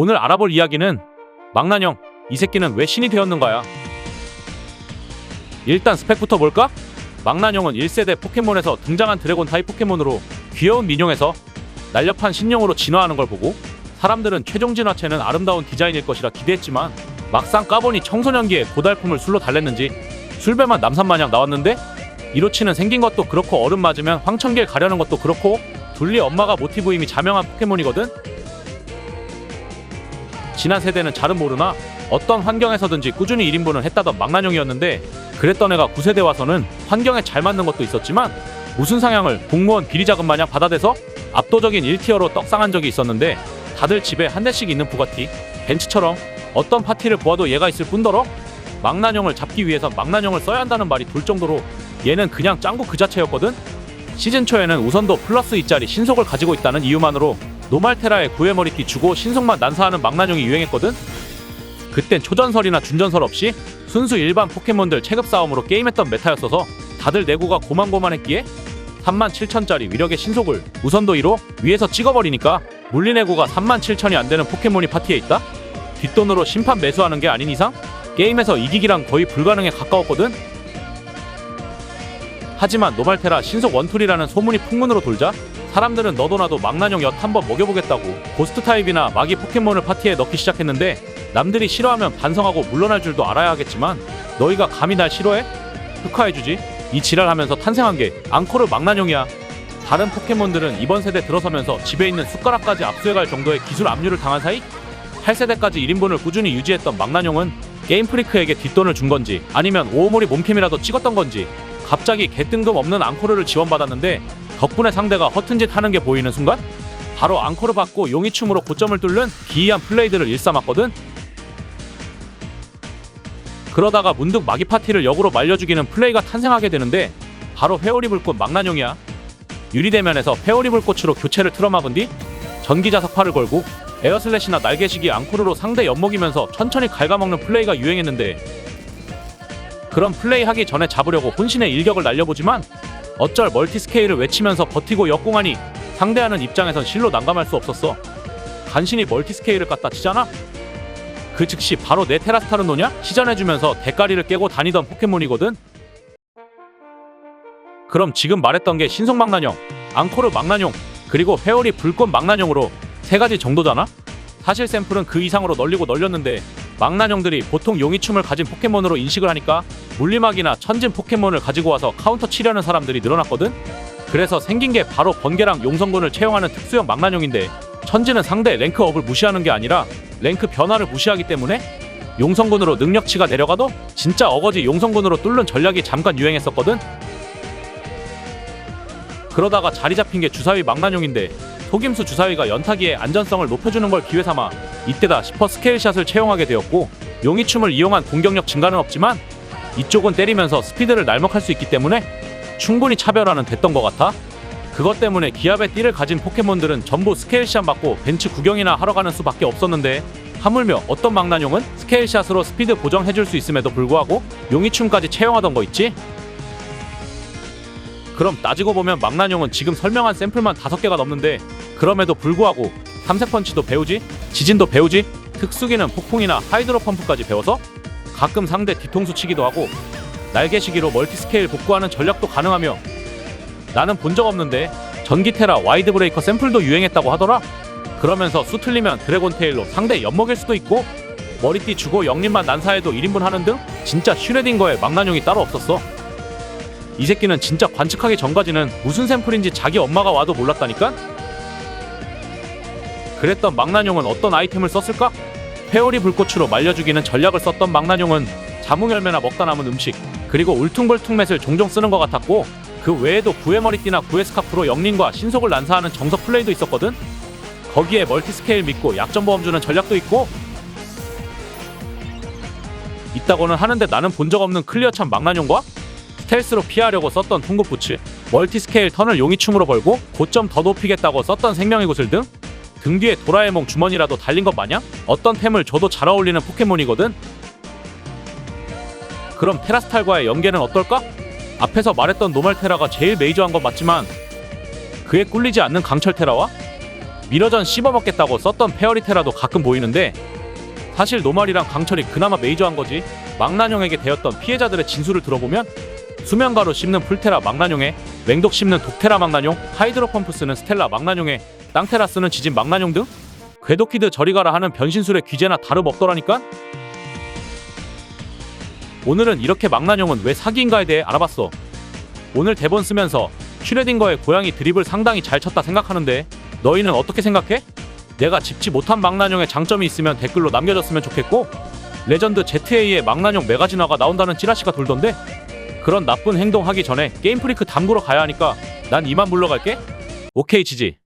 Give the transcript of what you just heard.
오늘 알아볼 이야기는 망나뇽 이 새끼는 왜 신이 되었는가야? 일단 스펙부터 볼까? 망나뇽은 1세대 포켓몬에서 등장한 드래곤 타입 포켓몬으로 귀여운 민용에서 날렵한 신용으로 진화하는 걸 보고 사람들은 최종 진화체는 아름다운 디자인일 것이라 기대했지만 막상 까보니 청소년기에 고달품을 술로 달랬는지 술배만 남산마냥 나왔는데? 이로치는 생긴 것도 그렇고 얼음 맞으면 황천길 가려는 것도 그렇고 둘리 엄마가 모티브임이 자명한 포켓몬이거든 지난 세대는 잘은 모르나 어떤 환경에서든지 꾸준히 1인분을 했다던 망나뇽이었는데 그랬던 애가 9세대 와서는 환경에 잘 맞는 것도 있었지만 무슨 상향을 공무원 비리자금 마냥 받아대서 압도적인 1티어로 떡상한 적이 있었는데 다들 집에 한 대씩 있는 부가티, 벤츠처럼 어떤 파티를 보아도 얘가 있을 뿐더러 망나뇽을 잡기 위해서 망나뇽을 써야 한다는 말이 돌 정도로 얘는 그냥 짱구 그 자체였거든? 시즌 초에는 우선도 플러스 2짜리 신속을 가지고 있다는 이유만으로 노말테라에 구애 머리띠 주고 신속만 난사하는 망나뇽이 유행했거든? 그땐 초전설이나 준전설 없이 순수 일반 포켓몬들 체급 싸움으로 게임했던 메타였어서 다들 내구가 고만고만했기에 37,000짜리 위력의 신속을 우선도 1호 위에서 찍어버리니까 물리내구가 37,000이 안 되는 포켓몬이 파티에 있다? 뒷돈으로 심판 매수하는 게 아닌 이상 게임에서 이기기랑 거의 불가능에 가까웠거든? 하지만 노말테라 신속 원툴이라는 소문이 풍문으로 돌자 사람들은 너도 나도 망나뇽 엿 한번 먹여보겠다고 고스트 타입이나 마기 포켓몬을 파티에 넣기 시작했는데 남들이 싫어하면 반성하고 물러날 줄도 알아야 하겠지만 너희가 감히 날 싫어해? 흑화해주지 이 지랄하면서 탄생한 게 앙코르 망나뇽이야 다른 포켓몬들은 이번 세대 들어서면서 집에 있는 숟가락까지 압수해갈 정도의 기술 압류를 당한 사이 8세대까지 1인분을 꾸준히 유지했던 망나뇽은 게임 프리크에게 뒷돈을 준 건지 아니면 오오모리 몸캠이라도 찍었던 건지 갑자기 개뜬금 없는 앙코르를 지원받았는데 덕분에 상대가 허튼 짓 하는 게 보이는 순간 바로 앙코르 받고 용이춤으로 고점을 뚫는 기이한 플레이드를 일삼았거든. 그러다가 문득 마기 파티를 역으로 말려주기는 플레이가 탄생하게 되는데 바로 회오리 불꽃 망나뇽이야. 유리대면에서 회오리 불꽃으로 교체를 틀어막은 뒤 전기 자 석파를 걸고 에어슬래시나 날개시기 앙코르로 상대 엿먹이면서 천천히 갉아먹는 플레이가 유행했는데 그런 플레이 하기 전에 잡으려고 혼신의 일격을 날려보지만 어쩔 멀티스케일을 외치면서 버티고 역공하니 상대하는 입장에선 실로 난감할 수 없었어 간신히 멀티스케일을 갖다 치잖아 그 즉시 바로 내 테라스타를 노냐? 시전해주면서 대가리를 깨고 다니던 포켓몬이거든 그럼 지금 말했던 게 신속 망나뇽, 앙코르 망나뇽, 그리고 회오리 불꽃 망나뇽으로 세 가지 정도잖아? 사실 샘플은 그 이상으로 널리고 널렸는데 망나뇽들이 보통 용이춤을 가진 포켓몬으로 인식을 하니까 물리막이나 천진 포켓몬을 가지고 와서 카운터 치려는 사람들이 늘어났거든? 그래서 생긴 게 바로 번개랑 용성군을 채용하는 특수형 망나뇽인데 천진은 상대 랭크업을 무시하는 게 아니라 랭크 변화를 무시하기 때문에 용성군으로 능력치가 내려가도 진짜 어거지 용성군으로 뚫는 전략이 잠깐 유행했었거든? 그러다가 자리 잡힌 게 주사위 망나뇽인데 속임수 주사위가 연타기의 안전성을 높여주는 걸 기회 삼아 이때다 싶어 스케일샷을 채용하게 되었고 용이춤을 이용한 공격력 증가는 없지만 이쪽은 때리면서 스피드를 날먹할 수 있기 때문에 충분히 차별화는 됐던 것 같아. 그것 때문에 기압의 띠를 가진 포켓몬들은 전부 스케일샷 맞고 벤치 구경이나 하러 가는 수밖에 없었는데 하물며 어떤 망나뇽은 스케일샷으로 스피드 보정해줄 수 있음에도 불구하고 용이춤까지 채용하던 거 있지? 그럼 따지고 보면 망나뇽은 지금 설명한 샘플만 다섯 개가 넘는데 그럼에도 불구하고 삼색펀치도 배우지? 지진도 배우지? 특수기는 폭풍이나 하이드로 펌프까지 배워서 가끔 상대 뒤통수 치기도 하고 날개시기로 멀티스케일 복구하는 전략도 가능하며 나는 본 적 없는데 전기테라 와이드 브레이커 샘플도 유행했다고 하더라? 그러면서 수 틀리면 드래곤 테일로 상대 엿먹일 수도 있고 머리띠 주고 영림만 난사해도 1인분 하는 등 진짜 슈레딩거에 망나뇽이 따로 없었어 이 새끼는 진짜 관측하기 전까지는 무슨 샘플인지 자기 엄마가 와도 몰랐다니까? 그랬던 망나뇽은 어떤 아이템을 썼을까? 회오리 불꽃으로 말려주기는 전략을 썼던 망나뇽은 자몽열매나 먹다 남은 음식 그리고 울퉁불퉁 맷을 종종 쓰는 것 같았고 그 외에도 구애머리띠나 구애스카프로 영린과 신속을 난사하는 정석 플레이도 있었거든? 거기에 멀티스케일 믿고 약점 보험 주는 전략도 있고 있다고는 하는데 나는 본 적 없는 클리어참 망나뇽과 스텔스로 피하려고 썼던 통곡 부츠, 멀티스케일 턴을 용이춤으로 벌고 고점 더 높이겠다고 썼던 생명의 구슬 등 등 뒤에 도라에몽 주머니라도 달린 것 마냥 어떤 템을 줘도 잘 어울리는 포켓몬이거든. 그럼 테라스탈과의 연계는 어떨까? 앞에서 말했던 노멀 테라가 제일 메이저한 건 맞지만 그에 꿀리지 않는 강철 테라와 미러전 씹어먹겠다고 썼던 페어리테라도 가끔 보이는데 사실 노말이랑 강철이 그나마 메이저한 거지 망나뇽에게 대었던 피해자들의 진술을 들어보면 수면가루 씹는 풀테라 망나뇽에 맹독 씹는 독테라 망나뇽 하이드로 펌프 쓰는 스텔라 망나뇽에 땅테라 쓰는 지진 망나뇽 등 궤도키드 저리 가라 하는 변신술의 귀재나 다름없더라니까? 오늘은 이렇게 망나뇽은 왜 사기인가에 대해 알아봤어. 오늘 대본 쓰면서 슈레딩거의 고양이 드립을 상당히 잘 쳤다 생각하는데 너희는 어떻게 생각해? 내가 짚지 못한 망나뇽의 장점이 있으면 댓글로 남겨줬으면 좋겠고 레전드 ZA의 망나뇽 메가진화가 나온다는 찌라시가 돌던데 그런 나쁜 행동 하기 전에 게임 프리크 담그러 가야 하니까 난 이만 물러갈게. 오케이 지지